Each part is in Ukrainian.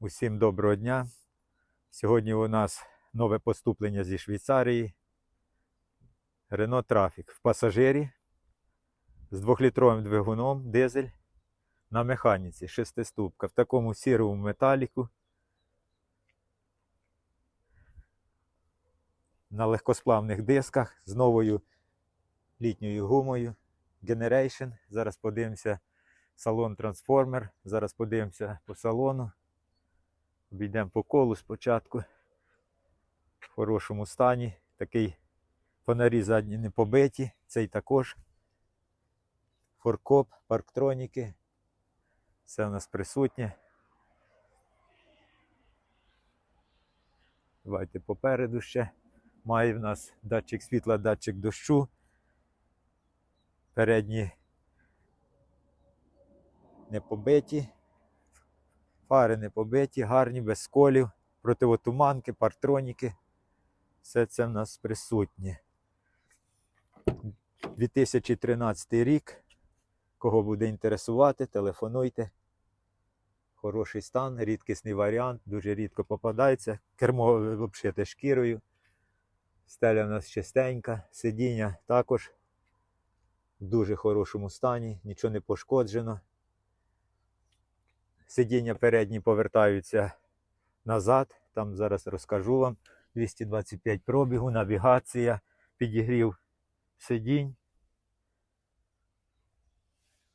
Усім доброго дня. Сьогодні у нас нове поступлення зі Швейцарії. Renault Trafic в пасажирі з 2-літровим двигуном дизель на механіці, шестиступка в такому сірому металіку. На легкосплавних дисках з новою літньою гумою Generation. Зараз подивимося салон Transformer. Зараз подивимося по салону. Обійдемо по колу спочатку. В хорошому стані. Такий фонарі задні не побиті. Цей також. Форкоп, парктроніки. Все у нас присутнє. Давайте попереду ще. Має в нас датчик світла, датчик дощу. Передні не побиті. Фари не побиті, гарні, без сколів, противотуманки, партроніки. Все це в нас присутнє. 2013 рік. Кого буде інтересувати, телефонуйте. Хороший стан, рідкісний варіант, дуже рідко попадається. Кермо обшите шкірою. Стеля у нас чистенька, сидіння також в дуже хорошому стані, нічого не пошкоджено. Сидіння передні повертаються назад. Там зараз розкажу вам. 225 пробігу, навігація, підігрів сидінь.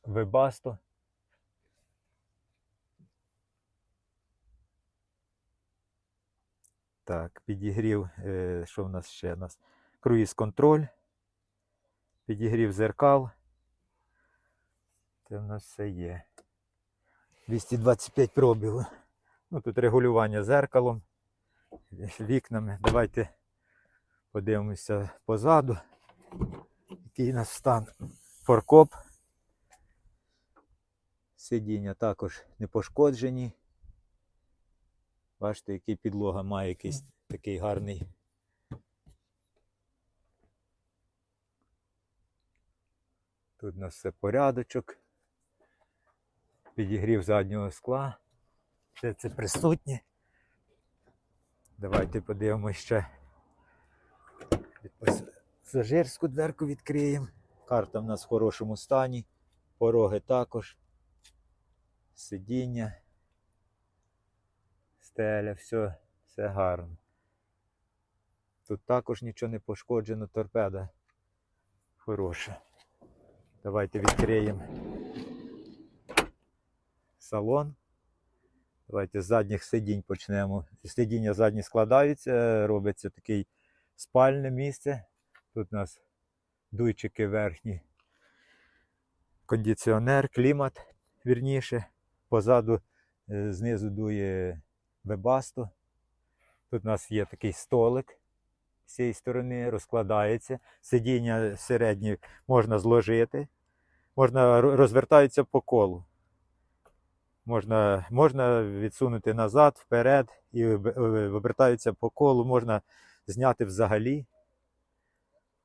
Вебасто. Так, підігрів, е, що в нас ще? У нас круїз контроль, підігрів зеркал. Це в нас все є. 225 пробігу. Ну, тут регулювання зеркалом, вікнами. Давайте подивимося позаду. Який у нас стан. Форкоп. Сидіння також не пошкоджені. Бачите, який підлога має якийсь такий гарний. Тут у нас все порядочок підігрів заднього скла. Все це присутнє. Давайте подивимося ще. Пасажирську дверку відкриємо. Карта в нас в хорошому стані. Пороги також. Сидіння. Стеля, все, все гарно. Тут також нічого не пошкоджено, торпеда хороша. Давайте відкриємо салон. Давайте з задніх сидінь почнемо. Сидіння задні складаються, робиться такий спальне місце. Тут у нас дуйчики верхні, кондиціонер, клімат, вірніше. Позаду е, знизу дує вебасто. Тут у нас є такий столик з цієї сторони, розкладається. Сидіння середні можна зложити, можна ро- розвертаються по колу. Можна, можна відсунути назад, вперед і об- обертаються по колу, можна зняти взагалі.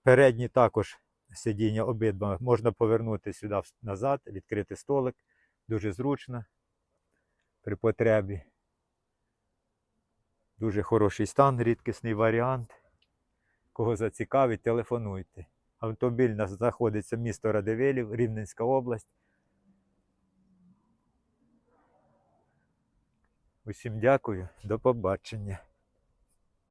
Передні також сидіння обидва можна повернути сюди назад, відкрити столик. Дуже зручно при потребі. Дуже хороший стан, рідкісний варіант. Кого зацікавить, телефонуйте. Автомобіль знаходиться місто Радивилів, Рівненська область. Усім дякую, до побачення.